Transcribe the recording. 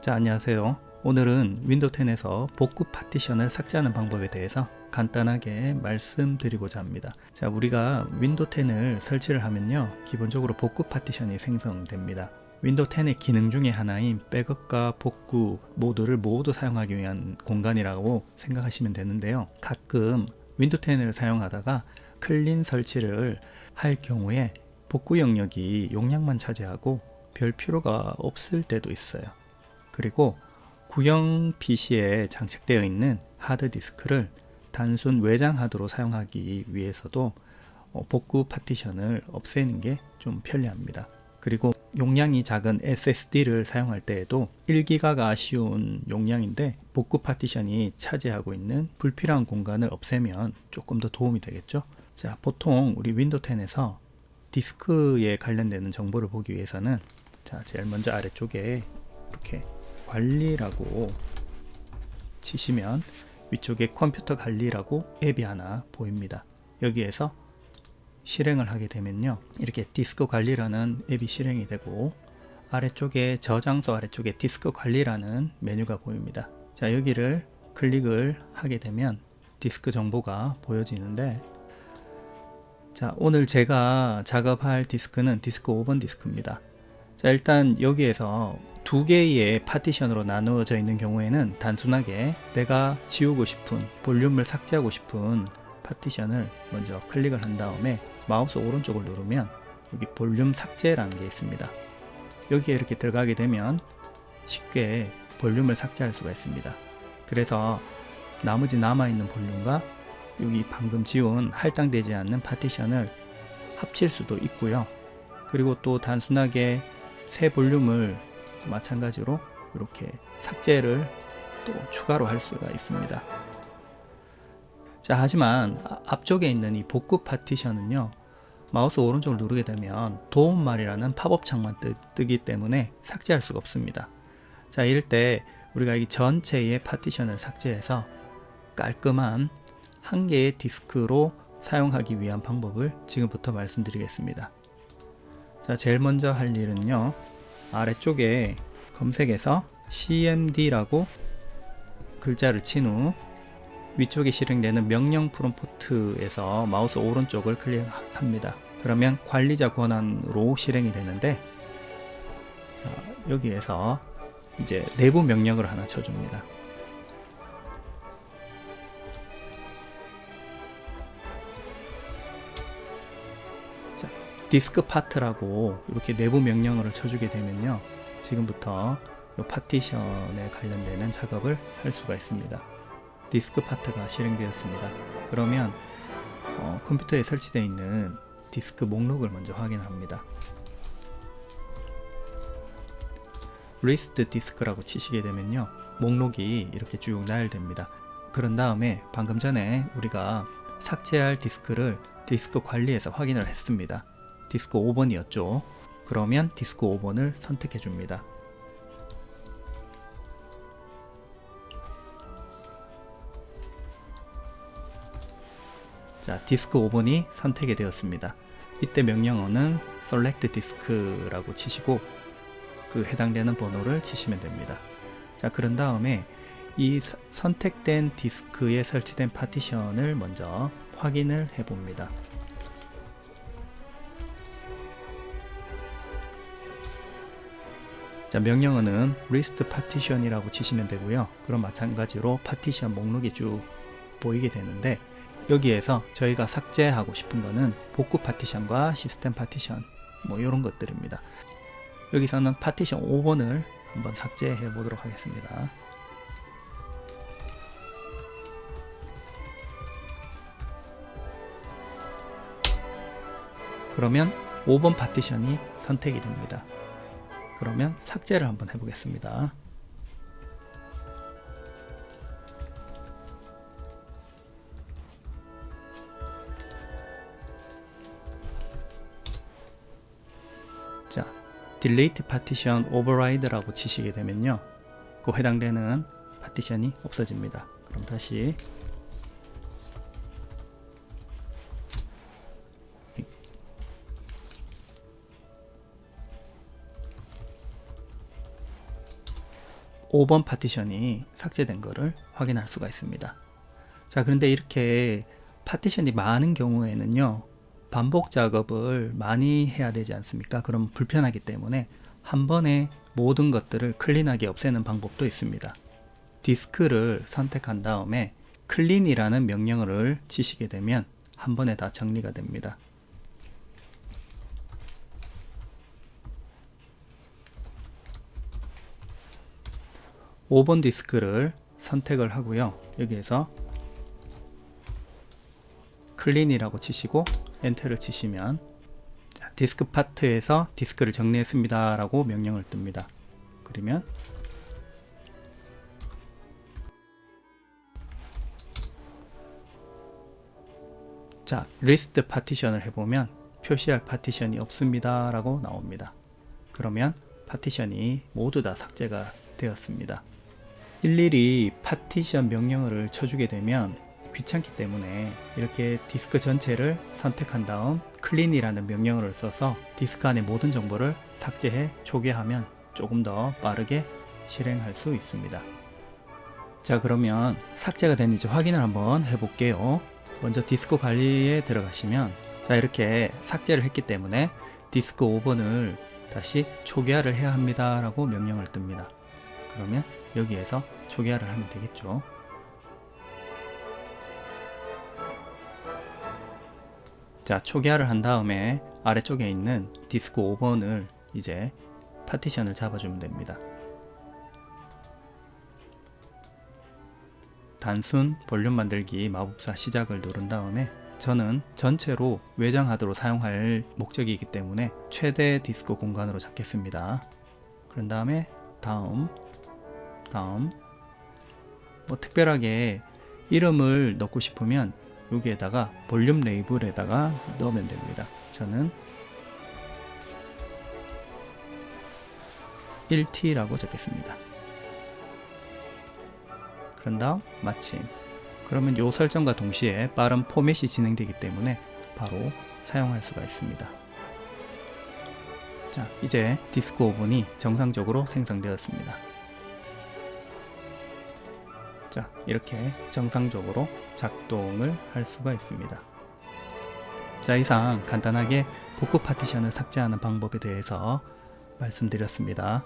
자, 안녕하세요. 오늘은 윈도우 10에서 복구 파티션을 삭제하는 방법에 대해서 간단하게 말씀드리고자 합니다. 자, 우리가 윈도우 10을 설치를 하면요. 기본적으로 복구 파티션이 생성됩니다. 윈도우 10의 기능 중에 하나인 백업과 복구 모두를 모두 사용하기 위한 공간이라고 생각하시면 되는데요. 가끔 윈도우 10을 사용하다가 클린 설치를 할 경우에 복구 영역이 용량만 차지하고 별 필요가 없을 때도 있어요. 그리고 구형 PC에 장착되어 있는 하드디스크를 단순 외장 하드로 사용하기 위해서도 어, 복구 파티션을 없애는 게 좀 편리합니다. 그리고 용량이 작은 SSD를 사용할 때에도 1기가가 아쉬운 용량인데 복구 파티션이 차지하고 있는 불필요한 공간을 없애면 조금 더 도움이 되겠죠. 자, 보통 우리 윈도우 10에서 디스크에 관련되는 정보를 보기 위해서는 자, 제일 먼저 아래쪽에 이렇게 관리라고 치시면 위쪽에 컴퓨터 관리라고 앱이 하나 보입니다. 여기에서 실행을 하게 되면요. 이렇게 디스크 관리라는 앱이 실행이 되고 아래쪽에 저장소 아래쪽에 디스크 관리라는 메뉴가 보입니다. 자, 여기를 클릭을 하게 되면 디스크 정보가 보여지는데 자, 오늘 제가 작업할 디스크는 디스크 5번 디스크입니다. 자, 일단 여기에서 두 개의 파티션으로 나누어져 있는 경우에는 단순하게 내가 지우고 싶은 볼륨을 삭제하고 싶은 파티션을 먼저 클릭을 한 다음에 마우스 오른쪽을 누르면 여기 볼륨 삭제라는 게 있습니다. 여기에 이렇게 들어가게 되면 쉽게 볼륨을 삭제할 수가 있습니다. 그래서 나머지 남아있는 볼륨과 여기 방금 지운 할당되지 않는 파티션을 합칠 수도 있고요. 그리고 또 단순하게 새 볼륨을 마찬가지로 이렇게 삭제를 또 추가로 할 수가 있습니다. 자, 하지만 아- 앞쪽에 있는 이 복구 파티션은요. 마우스 오른쪽을 누르게 되면 도움말이라는 팝업 창만 뜨, 뜨기 때문에 삭제할 수가 없습니다. 자, 이럴 때 우리가 이 전체의 파티션을 삭제해서 깔끔한 한 개의 디스크로 사용하기 위한 방법을 지금부터 말씀드리겠습니다. 자, 제일 먼저 할 일은요. 아래쪽에 검색에서 cmd라고 글자를 친 후 위쪽에 실행되는 명령 프롬프트에서 마우스 오른쪽을 클릭합니다. 그러면 관리자 권한으로 실행이 되는데 자, 여기에서 이제 내부 명령을 하나 쳐줍니다. 디스크 파트라고 이렇게 내부 명령어를 쳐주게 되면요. 지금부터 이 파티션에 관련되는 작업을 할 수가 있습니다. 디스크 파트가 실행되었습니다. 그러면 어, 컴퓨터에 설치되어 있는 디스크 목록을 먼저 확인합니다. 리스트 디스크라고 치시게 되면요. 목록이 이렇게 쭉 나열됩니다. 그런 다음에 방금 전에 우리가 삭제할 디스크를 디스크 관리에서 확인을 했습니다. 디스크 5번이었죠. 그러면 디스크 5번을 선택해 줍니다. 자, 디스크 5번이 선택이 되었습니다. 이때 명령어는 select disk라고 치시고 그 해당되는 번호를 치시면 됩니다. 자, 그런 다음에 이 서- 선택된 디스크에 설치된 파티션을 먼저 확인을 해 봅니다. 자, 명령어는 list partition이라고 치시면 되고요. 그럼 마찬가지로 파티션 목록이 쭉 보이게 되는데 여기에서 저희가 삭제하고 싶은 거는 복구 파티션과 시스템 파티션 뭐 이런 것들입니다. 여기서는 파티션 5번을 한번 삭제해 보도록 하겠습니다. 그러면 5번 파티션이 선택이 됩니다. 그러면 삭제를 한번 해보겠습니다. 자, delete partition override라고 치시게 되면요. 그 해당되는 파티션이 없어집니다. 그럼 다시 5번 파티션이 삭제된 것을 확인할 수가 있습니다. 자, 그런데 이렇게 파티션이 많은 경우에는요, 반복 작업을 많이 해야 되지 않습니까? 그럼 불편하기 때문에 한 번에 모든 것들을 클린하게 없애는 방법도 있습니다. 디스크를 선택한 다음에 클린이라는 명령어를 치시게 되면 한 번에 다 정리가 됩니다. 오번 디스크를 선택을 하고요. 여기에서 클린이라고 치시고 엔터를 치시면 자, 디스크 파트에서 디스크를 정리했습니다 라고 명령을 뜹니다. 그러면 자, 리스트 파티션을 해보면 표시할 파티션이 없습니다 라고 나옵니다. 그러면 파티션이 모두 다 삭제가 되었습니다. 일일이 파티션 명령어를 쳐주게 되면 귀찮기 때문에 이렇게 디스크 전체를 선택한 다음 클린이라는 명령어를 써서 디스크 안의 모든 정보를 삭제해 초기화하면 조금 더 빠르게 실행할 수 있습니다. 자 그러면 삭제가 됐는지 확인을 한번 해볼게요. 먼저 디스크 관리에 들어가시면 자 이렇게 삭제를 했기 때문에 디스크 5번을 다시 초기화를 해야 합니다 라고 명령을 뜹니다. 그러면 여기에서 초기화를 하면 되겠죠. 자, 초기화를 한 다음에 아래쪽에 있는 디스크 5번을 이제 파티션을 잡아주면 됩니다. 단순 볼륨 만들기 마법사 시작을 누른 다음에 저는 전체로 외장 하드로 사용할 목적이기 때문에 최대 디스크 공간으로 잡겠습니다. 그런 다음에 다음 다음 뭐 특별하게 이름을 넣고 싶으면 여기에다가 볼륨 레이블에다가 넣으면 됩니다. 저는 1T라고 적겠습니다. 그런 다음 마침 그러면 요 설정과 동시에 빠른 포맷이 진행되기 때문에 바로 사용할 수가 있습니다. 자, 이제 디스크 오븐이 정상적으로 생성되었습니다. 자, 이렇게 정상적으로 작동을 할 수가 있습니다. 자, 이상 간단하게 복구 파티션을 삭제하는 방법에 대해서 말씀드렸습니다.